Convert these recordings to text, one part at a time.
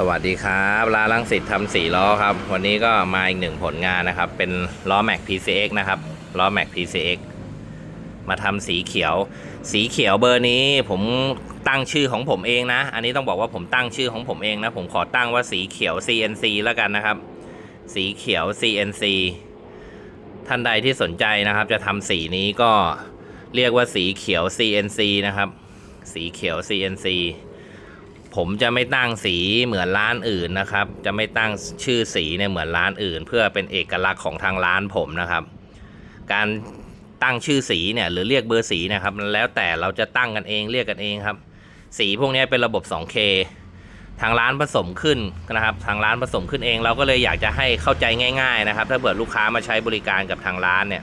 สวัสดีครับร้านลังสิตทำสีล้อครับ วันนี้ก็มาอีกหนึ่งผลงานนะครับ เป็นล้อแม็ก PCX นะครับล้อแม็ก PCX มาทำสีเขียว สีเขียวเบอร์นี้ผมตั้งชื่อของผมเองนะ อันนี้ต้องบอกว่าผมตั้งชื่อของผมเองนะ ผมขอตั้งว่าสีเขียว CNC แล้วกันนะครับ สีเขียว CNC ท่านใดที่สนใจนะครับ จะทำสีนี้ก็เรียกว่าสีเขียว CNC นะครับ สีเขียว CNC ผมจะไม่ตั้งสีเหมือนร้านอื่นนะครับ จะไม่ตั้งชื่อสีเนี่ยเหมือนร้านอื่น เพื่อเป็นเอกลักษณ์ของทางร้านผมนะครับ การตั้งชื่อสีเนี่ยหรือเรียกเบอร์สีนะครับมันแล้วแต่เราจะตั้งกันเองเรียกกันเองครับ สีพวกนี้เป็นระบบ 2K ทางร้านผสมขึ้นนะครับ ทางร้านผสมขึ้นเองเราก็เลยอยากจะให้เข้าใจง่าย ๆนะครับ ถ้าเกิดลูกค้ามาใช้บริการกับทางร้านเนี่ย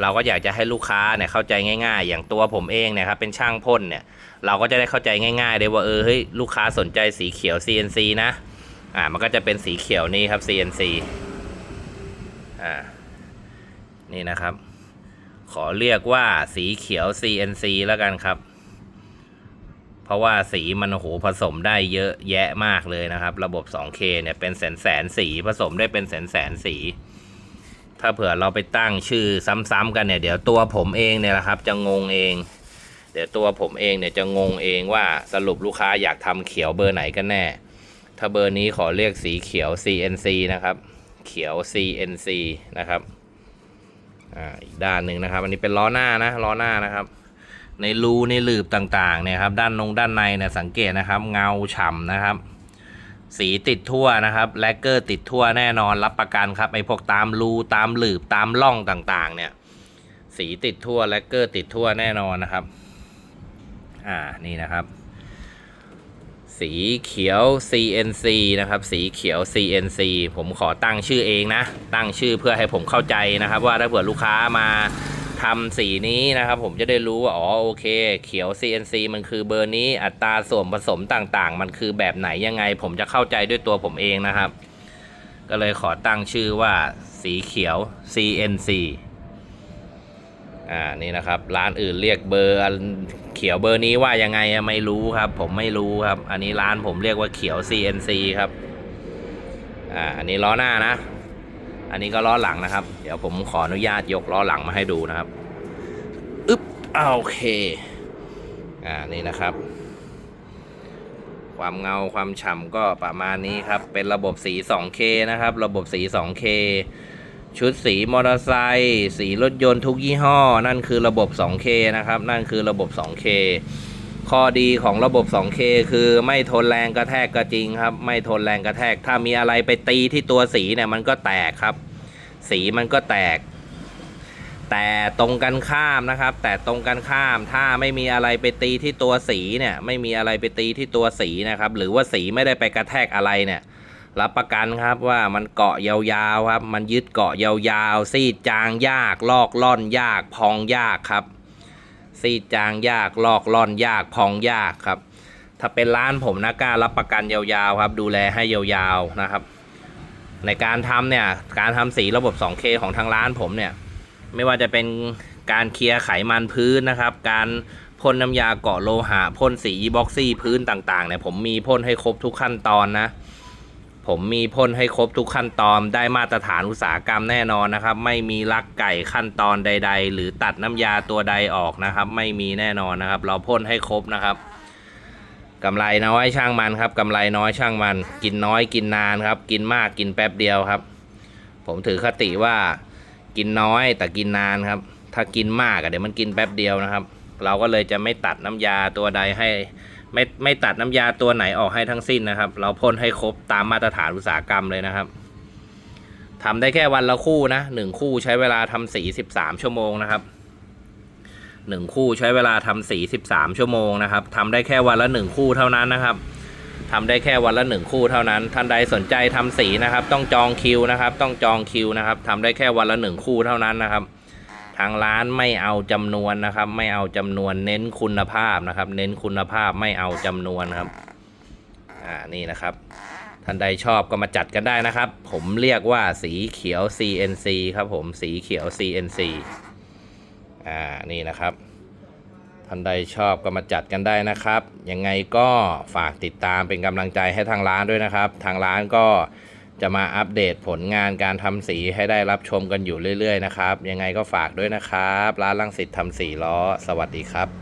เราก็อยากจะให้ลูกค้าเนี่ยเข้าใจง่ายๆ อย่างตัวผมเองเนี่ยครับเป็นช่างพ่นเนี่ยเราก็จะได้เข้าใจง่ายๆเลยว่าเออเฮ้ยลูกค้าสนใจสีเขียว CNC นะอ่ามันก็จะเป็นสีเขียวนี่ครับ CNC อ่านี่นะครับ ขอเรียกว่าสีเขียว CNC แล้วกันครับ เพราะว่าสีมันโหผสมได้เยอะแยะมากเลยนะครับ ระบบ 2K เนี่ยเป็นแสนแสนสีผสมได้เป็นแสนแสนสี ถ้าเผื่อเราไปตั้งชื่อซ้ำๆกันเนี่ย เดี๋ยวตัวผมเองเนี่ยนะครับ จะงงเอง เดี๋ยวตัวผมเองเนี่ยจะงงเองว่าสรุปลูกค้าอยากทำเขียวเบอร์ไหนกันแน่ ถ้าเบอร์นี้ขอเรียกสีเขียว CNC นะครับ เขียว CNC นะครับอ่าอีกด้านหนึ่งนะครับ อันนี้เป็นล้อหน้านะล้อหน้านะครับ ในรูในหลืบต่างๆเนี่ยครับ ด้านนงด้านในเนี่ยสังเกตนะครับ เงาฉ่ำนะครับ สีติดทั่วนะครับแลกเกอร์ติดทั่วแน่นอนรับประกันครับไอ้พวกตามรูตามหลืบตามร่องต่างๆ เนี่ย สีติดทั่วแลกเกอร์ติดทั่วแน่นอนนะครับ อ่านี่นะครับ สีเขียว CNC นะครับ สีเขียว CNC ผมขอตั้งชื่อเองนะ ตั้งชื่อเพื่อให้ผมเข้าใจนะครับ ว่าถ้าเผื่อลูกค้ามา ทำสีนี้นะครับ ผมจะได้รู้ว่าอ๋อโอเค เขียว CNC มันคือเบอร์นี้อัตราส่วนผสมต่างๆ มันคือแบบไหนยังไง ผมจะเข้าใจด้วยตัวผมเองนะครับ ก็เลยขอตั้งชื่อว่าสีเขียว CNC อ่านี่นะครับ ร้านอื่นเรียกเบอร์เขียวเบอร์นี้ว่ายังไงไม่รู้ครับ ผมไม่รู้ครับ อันนี้ร้านผมเรียกว่าเขียว CNC ครับอ่าอันนี้ล้อหน้านะ อันนี้ก็ล้อหลังนะครับ เดี๋ยวผมขออนุญาตยกล้อหลังมาให้ดูนะครับอึ๊บอ่าโอเค อ่านี่นะครับ ความเงาความฉ่ำก็ประมาณนี้ครับ เป็นระบบสี 2K นะครับ ระบบสี 2K ชุดสีมอเตอร์ไซค์สีรถยนต์ทุกยี่ห้อ นั่นคือระบบ 2K นะครับ นั่นคือระบบ 2K ข้อดีของระบบ 2K คือไม่ทนแรงกระแทกก็จริงครับ ไม่ทนแรงกระแทก ถ้ามีอะไรไปตีที่ตัวสีเนี่ยมันก็แตกครับ สีมันก็แตก แต่ตรงกันข้ามนะครับ แต่ตรงกันข้ามถ้าไม่มีอะไรไปตีที่ตัวสีเนี่ย ไม่มีอะไรไปตีที่ตัวสีนะครับ หรือว่าสีไม่ได้ไปกระแทกอะไรเนี่ย รับประกันครับว่ามันเกาะยาวๆครับ มันยึดเกาะยาวๆซีดจางยาก ลอกล่อนยาก พองยากครับ ซีดจางยากลอกล่อนยากพองยากครับ ถ้าเป็นร้านผมนะกล้ารับประกันยาวๆครับ ดูแลให้ยาวๆนะครับ ในการทำเนี่ยการทำสีระบบ 2K ของทางร้านผมเนี่ย ไม่ว่าจะเป็นการเคลียร์ไขมันพื้นนะครับ การพ่นน้ำยาเกาะโลหะพ่นสีบ็อกซี่พื้นต่างๆเนี่ยผมมีพ่นให้ครบทุกขั้นตอนนะ ผมมีพ่นให้ครบทุกขั้นตอนได้มาตรฐานอุตสาหกรรมแน่นอนนะครับ ไม่มีลักไก่ขั้นตอนใด ๆ หรือตัดน้ำยาตัวใดออกนะครับ ไม่มีแน่นอนนะครับ เราพ่นให้ครบนะครับกำไรน้อยช่างมันครับกำไรน้อยช่างมัน กินน้อยกินนานครับ กินมากกินแป๊บเดียวครับ ผมถือคติว่ากินน้อยแต่กินนานครับ ถ้ากินมากเดี๋ยวมันกินแป๊บเดียวนะครับ เราก็เลยจะไม่ตัดน้ำยาตัวใดให้ ไม่ไม่ตัดน้ำยาตัวไหนออกให้ทั้งสิ้นนะครับ เราพ่นให้ครบตามมาตรฐานอุตสาหกรรมเลยนะครับทำได้แค่วันละคู่นะหนึ่งคู่ใช้เวลาทำสีสิบสามชั่วโมงนะครับหนึ่งคู่ใช้เวลาทำสีสิบสามชั่วโมงนะครับทำได้แค่วันละหนึ่งคู่เท่านั้นนะครับทำได้แค่วันละหนึ่งคู่เท่านั้น ท่านใดสนใจทำสีนะครับ ต้องจองคิวนะครับ ต้องจองคิวนะครับทำได้แค่วันละหนึ่งคู่เท่านั้นนะครับ ทางร้านไม่เอาจำนวนนะครับ ไม่เอาจำนวนเน้นคุณภาพนะครับ เน้นคุณภาพไม่เอาจำนวนครับ อ่านี่นะครับ ท่านใดชอบก็มาจัดกันได้นะครับ ผมเรียกว่าสีเขียว CNC ครับผมสีเขียว CNC อ่านี่นะครับท่านใดชอบก็มาจัดกันได้นะครับ ยังไงก็ฝากติดตามเป็นกำลังใจให้ทางร้านด้วยนะครับ ทางร้านก็ จะมาอัปเดตผลงานการทำสีให้ได้รับชมกันอยู่เรื่อยๆนะครับ ยังไงก็ฝากด้วยนะครับ ร้านลังสิตทำสีล้อ สวัสดีครับ